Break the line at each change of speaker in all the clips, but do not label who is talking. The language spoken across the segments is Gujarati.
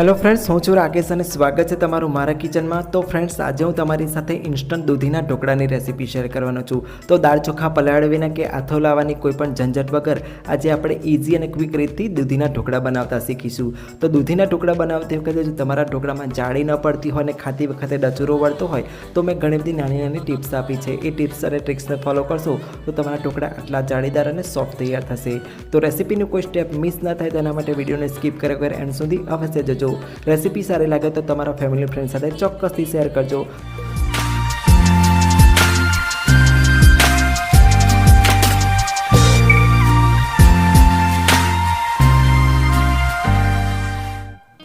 હેલો ફ્રેન્ડ્સ હું છું રાકેશ અને સ્વાગત છે તમારું મારા કિચનમાં. તો ફ્રેન્ડ્સ આજે હું તમારી સાથે ઇન્સ્ટન્ટ દૂધીના ઢોકળાની રેસીપી શેર કરવાનો છું. તો દાળ ચોખા પલાળવીને કે આથો લાવવાની કોઈ પણ ઝંઝટ વગર, આજે આપણે ઇઝી અને ક્વિક રીતથી દૂધીના ઢોકળા બનાવતા શીખીશું. તો દૂધીના ઢોકળા બનાવતી વખતે જો તમારા ઢોકળામાં જાળી ન પડતી હોય અને ખાતી વખતે ડચુરો વળતો હોય, તો મેં ઘણી બધી નાની નાની ટિપ્સ આપી છે. એ ટિપ્સ અને ટ્રિક્સને ફોલો કરશો, તો તમારા ઢોકળા આટલા જાળીદાર અને સોફ્ટ તૈયાર થશે. તો રેસીપીનું કોઈ સ્ટેપ મિસ ન થાય તેના માટે વિડીયોને સ્કીપ કર્યા વગર એન્ડ સુધી અવશ્ય જજો. રેસીપી સારી લાગે તો તમારા ફેમિલી ફ્રેન્ડ સાથે ચોક્કસથી શેર કરજો.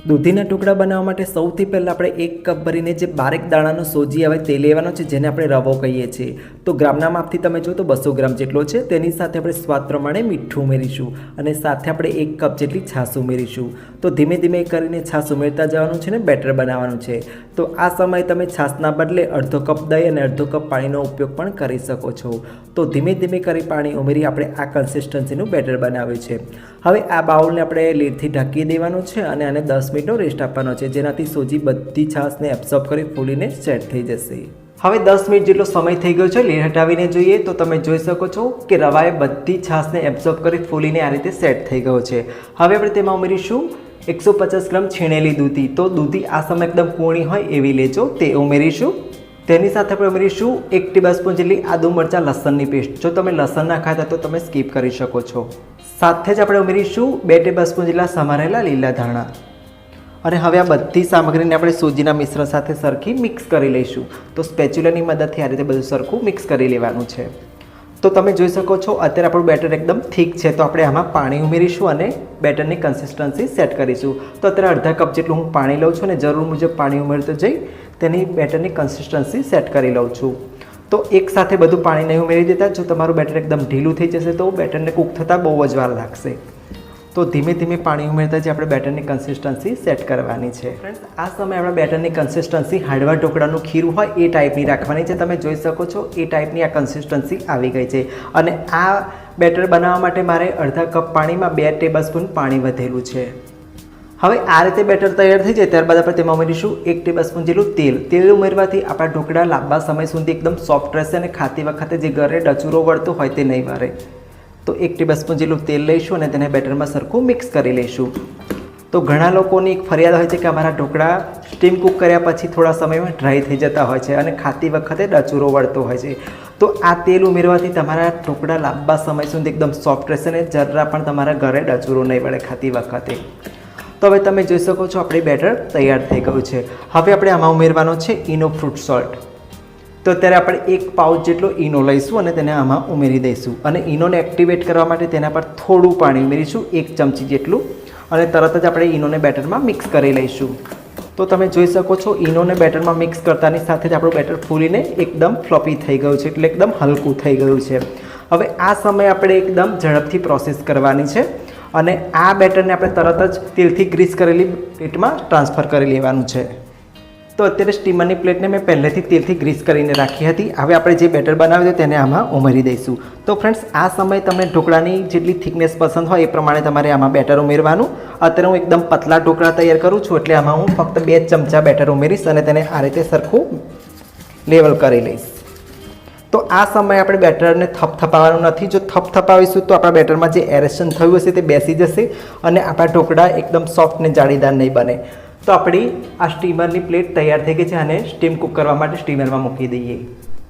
દૂધીના ટુકડા બનાવવા માટે સૌથી પહેલાં આપણે એક કપ ભરીને જે બારેક દાણાનો સોજી આવે તે લેવાનો છે, જેને આપણે રવો કહીએ છીએ. તો ગ્રામના માપથી તમે જો તો બસો ગ્રામ જેટલો છે. તેની સાથે આપણે સ્વાદ પ્રમાણે મીઠું ઉમેરીશું અને સાથે આપણે એક કપ જેટલી છાશ ઉમેરીશું. તો ધીમે ધીમે કરીને છાશ ઉમેરતા જવાનું છે ને બેટર બનાવવાનું છે. તો આ સમયે તમે છાશના બદલે અડધો કપ દહીં અને અડધો કપ પાણીનો ઉપયોગ પણ કરી શકો છો. તો ધીમે ધીમે કરી પાણી ઉમેરી આપણે આ કન્સિસ્ટન્સીનું બેટર બનાવ્યું છે. હવે આ બાઉલને આપણે લીડથી ઢાંકી દેવાનું છે અને આને દસ મિનિટનો રેસ્ટ આપવાનો છે, જેનાથી સોજી બધી છાશને એબ્સોર્બ કરી ફૂલીને સેટ થઈ જશે. હવે દસ મિનિટ જેટલો સમય થઈ ગયો છે લીડ હટાવીને જોઈએ તો તમે જોઈ શકો છો કે રવાએ બધી છાશને એબ્સોર્બ કરી ફૂલીને આ રીતે સેટ થઈ ગયો છે. હવે આપણે તેમાં ઉમેરીશું એકસો પચાસ ગ્રામ છીણેલી દૂધી. તો દૂધી આ સમય એકદમ કૂણી હોય એવી લેજો, તે ઉમેરીશું. તેની સાથે આપણે ઉમેરીશું એક ટેબલ સ્પૂન જેટલી આદુ મરચાં લસણની પેસ્ટ. જો તમે લસણ ના ખાતા તો તમે સ્કીપ કરી શકો છો. સાથે જ આપણે ઉમેરીશું બે ટેબલ સ્પૂન જેટલા સમારેલા લીલા ધાણા. અને હવે આ બધી સામગ્રીને આપણે સૂજીના મિશ્રણ સાથે સરખી મિક્સ કરી લઈશું. તો સ્પેચ્યુલાની મદદથી આ રીતે બધું સરખું મિક્સ કરી લેવાનું છે. તો તમે જોઈ શકો છો, અત્યારે આપણું બેટર એકદમ થીક છે. તો આપણે આમાં પાણી ઉમેરીશું અને બેટરની કન્સિસ્ટન્સી સેટ કરીશું. તો અત્યારે અડધા કપ જેટલું હું પાણી લઉં છું અને જરૂર મુજબ પાણી ઉમેરતો જઈ તેની બેટરની કન્સિસ્ટન્સી સેટ કરી લઉં છું. તો એક સાથે બધું પાણી નહીં ઉમેરી દેતા. જો તમારું બેટર એકદમ ઢીલું થઈ જશે તો બેટરને કૂક થતાં બહુ જ વાર લાગશે. તો ધીમે ધીમે પાણી ઉમેરતા જે આપણે બેટરની કન્સિસ્ટન્સી સેટ કરવાની છે. ફ્રેન્ડ્સ આ સમયે આપણે બેટરની કન્સિસ્ટન્સી હાડવા ઢોકળાનું ખીરું હોય એ ટાઈપની રાખવાની છે. તમે જોઈ શકો છો, એ ટાઈપની આ કન્સિસ્ટન્સી આવી ગઈ છે. અને આ બેટર બનાવવા માટે મારે અડધા કપ પાણીમાં બે ટેબલ સ્પૂન પાણી વધેલું છે. હવે આ રીતે બેટર તૈયાર થઈ જાય ત્યારબાદ આપણે તેમાં ઉમેરીશું એક ટેબલ સ્પૂન જેટલું તેલ. તેલ ઉમેરવાથી આપણા ઢોકળા લાંબા સમય સુધી એકદમ સોફ્ટ રહેશે અને ખાતી વખતે જે ઘરે ડચુરો વળતો હોય તે નહીં વળે. તો એક ટેબલ સ્પૂન જેટલું તેલ લઈશું અને તેને બેટરમાં સરખું મિક્સ કરી લઈશું. તો ઘણા લોકોની એક ફરિયાદ હોય છે કે અમારા ઢોકળા સ્ટીમ કૂક કર્યા પછી થોડા સમયમાં ડ્રાય થઈ જતા હોય છે અને ખાતી વખતે ડચુરો વળતો હોય છે. તો આ તેલ ઉમેરવાથી તમારા ઢોકળા લાંબા સમય સુધી એકદમ સોફ્ટ રહેશે અને જરા પણ તમારા ઘરે ડચુરો નહીં વળે ખાતી વખતે. તો હવે તમે જોઈ શકો છો આપણી બેટર તૈયાર થઈ ગયું છે. હવે આપણે આમાં ઉમેરવાનો છે ઇનો ફ્રૂટ સોલ્ટ. તો અત્યારે આપણે એક પાઉચ જેટલો ઈનો લઈશું અને તેને આમાં ઉમેરી દઈશું. અને ઈનોને એક્ટિવેટ કરવા માટે તેના પર થોડું પાણી ઉમેરીશું, એક ચમચી જેટલું. અને તરત જ આપણે ઈનોને બેટરમાં મિક્સ કરી લઈશું. તો તમે જોઈ શકો છો, ઈનોને બેટરમાં મિક્સ કરતાની સાથે જ આપણું બેટર ફૂલીને એકદમ ફ્લોપી થઈ ગયું છે, એટલે એકદમ હલકું થઈ ગયું છે. હવે આ સમયે આપણે એકદમ ઝડપથી પ્રોસેસ કરવાની છે. અને આ બેટરને આપણે તરત જ તેલથી ગ્રીસ કરેલી પ્લેટમાં ટ્રાન્સફર કરી લેવાનું છે. તો અત્યારે સ્ટીમરની પ્લેટને મેં પહેલેથી તેલથી ગ્રીસ કરીને રાખી હતી. હવે આપણે જે બેટર બનાવ્યું હતું તેને આમાં ઉમેરી દઈશું. તો ફ્રેન્ડ્સ આ સમયે તમને ઢોકળાની જેટલી થિકનેસ પસંદ હોય એ પ્રમાણે તમારે આમાં બેટર ઉમેરવાનું. અત્યારે હું એકદમ પતલા ઢોકળા તૈયાર કરું છું, એટલે આમાં હું ફક્ત બે ચમચા બેટર ઉમેરીશ અને તેને આ રીતે સરખું લેવલ કરી લઈશ. તો આ સમયે આપણે બેટરને થપથપાવવાનું નથી. જો થપથપાવીશું તો આપણા બેટરમાં જે એરેશન થયું હશે તે બેસી જશે અને આપણા ઢોકળા એકદમ સોફ્ટ ને જાળીદાર નહીં બને. તો આપણી આ સ્ટીમરની પ્લેટ તૈયાર થઈ ગઈ છે અને સ્ટીમ કૂક કરવા માટે સ્ટીમરમાં મૂકી દઈએ.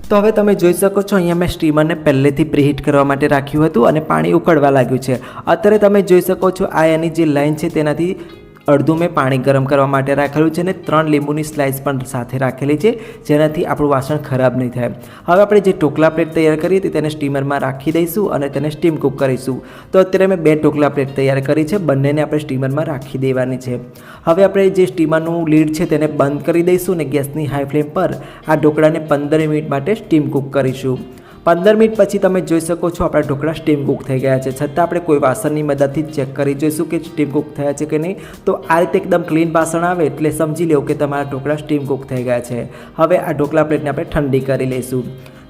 તો હવે તમે જોઈ શકો છો, અહીંયા મેં સ્ટીમરને પહેલેથી પ્રીહીટ કરવા માટે રાખ્યું હતું અને પાણી ઉકળવા લાગ્યું છે. અત્યારે તમે જોઈ શકો છો, આ એની જે લાઈન છે તેનાથી અડધું મેં પાણી ગરમ કરવા માટે રાખેલું છે અને ત્રણ લીંબુની સ્લાઇસ પણ સાથે રાખેલી છે, જેનાથી આપણું વાસણ ખરાબ નહીં થાય. હવે આપણે જે ઢોકલા પ્લેટ તૈયાર કરી હતી તેને સ્ટીમરમાં રાખી દઈશું અને તેને સ્ટીમ કૂક કરીશું. તો અત્યારે મેં બે ઢોકલા પ્લેટ તૈયાર કરી છે, બંનેને આપણે સ્ટીમરમાં રાખી દેવાની છે. હવે આપણે જે સ્ટીમરનું લીડ છે તેને બંધ કરી દઈશું અને ગેસની હાઈ ફ્લેમ પર આ ઢોકળાને પંદર મિનિટ માટે સ્ટીમ કૂક કરીશું. પંદર મિનિટ પછી તમે જોઈ શકો છો આપણા ઢોકળા સ્ટીમ કૂક થઈ ગયા છે. છતાં આપણે કોઈ વાસણની મદદથી ચેક કરી જોઈશું કે સ્ટીમ કૂક થયા છે કે નહીં. તો આ રીતે એકદમ ક્લીન વાસણ આવે એટલે સમજી લેવું કે તમારા ઢોકળા સ્ટીમ કૂક થઈ ગયા છે. હવે આ ઢોકળા પ્લેટને આપણે ઠંડી કરી લઈશું.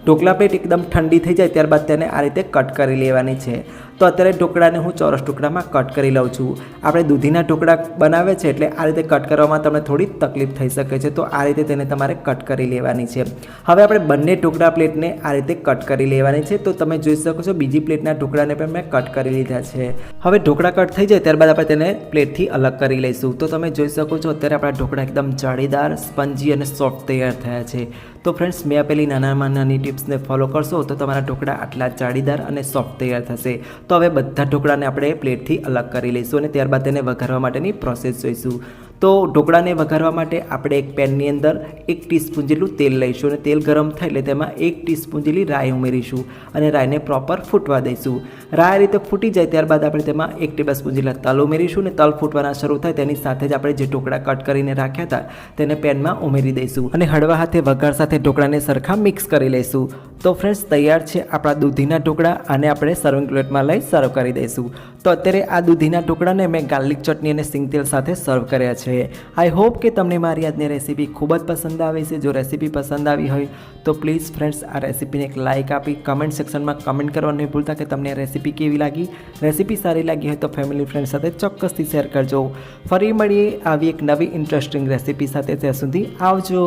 ઢોકળા પ્લેટ એકદમ ઠંડી થઈ જાય ત્યારબાદ તેને આ રીતે કટ કરી લેવાની છે. તો અત્યારે ઢોકળાને હું ચોરસ ટુકડામાં કટ કરી લઉં છું. આપણે દૂધીના ટુકડા બનાવે છે એટલે આ રીતે કટ કરવામાં તમને થોડી તકલીફ થઈ શકે છે, તો આ રીતે તેને તમારે કટ કરી લેવાની છે. હવે આપણે બંને ટુકડા પ્લેટને આ રીતે કટ કરી લેવાની છે, તો તમે જોઈ શકો છો બીજી પ્લેટના ટુકડાને પણ મેં કટ કરી લીધા છે. હવે ઢોકળા કટ થઈ જાય ત્યારબાદ આપણે તેને પ્લેટથી અલગ કરી લઈશું. તો તમે જોઈ શકો છો અત્યારે આપણા ઢોકળા એકદમ જાળીદાર, સ્પંજી અને સોફ્ટ તૈયાર થયા છે. તો ફ્રેન્ડ્સ મેં આપેલી નાનામાં નાની ટિપ્સને ફોલો કરશો તો તમારા ઢોકળા આટલા જાળીદાર અને સોફ્ટ તૈયાર થશે. તો હવે બધા ઢોકળાને આપણે પ્લેટથી અલગ કરી લઈશું અને ત્યારબાદ તેને વઘારવા માટેની પ્રોસેસ જોઈશું. તો ઢોકળાને વઘારવા માટે આપણે એક પેનની અંદર એક ટીસ્પૂન જેટલું તેલ લઈશું અને તેલ ગરમ થાય એટલે તેમાં એક ટીસ્પૂન જેટલી રાઈ ઉમેરીશું અને રાઈને પ્રોપર ફૂટવા દઈશું. રાઈ રીતે ફૂટી જાય ત્યારબાદ આપણે તેમાં એક ટેબલ સ્પૂન જેટલા તલ ઉમેરીશું અને તલ ફૂટવાના શરૂ થાય તેની સાથે જ આપણે જે ઢોકળા કટ કરીને રાખ્યા હતા તેને પેનમાં ઉમેરી દઈશું. અને હળવા હાથે વઘાર સાથે ઢોકળાને સરખા મિક્સ કરી લઈશું. તો ફ્રેન્ડ્સ તૈયાર છે આપણા દૂધીના ટુકડા અને આપણે સર્વિંગ પ્લેટમાં લઈ સર્વ કરી દઈશું. તો અત્યારે આ દૂધીના ટુકડાને મેં ગાર્લિક ચટણી અને સિંગ તેલ સાથે સર્વ કર્યા છે. આઈ હોપ કે તમને મારી આજની રેસીપી ખૂબ જ પસંદ આવી છે. જો રેસીપી પસંદ આવી હોય, તો પ્લીઝ ફ્રેન્ડ્સ આ રેસીપીને એક લાઇક આપી કમેન્ટ સેક્શનમાં કમેન્ટ કરવા નહીં ભૂલતા કે તમને રેસીપી કેવી લાગી. રેસીપી સારી લાગી હોય તો ફેમિલી ફ્રેન્ડ સાથે ચોક્કસથી શેર કરજો. ફરી મળીએ આવી એક નવી ઇન્ટરેસ્ટિંગ રેસીપી સાથે. ત્યાં સુધી આવજો.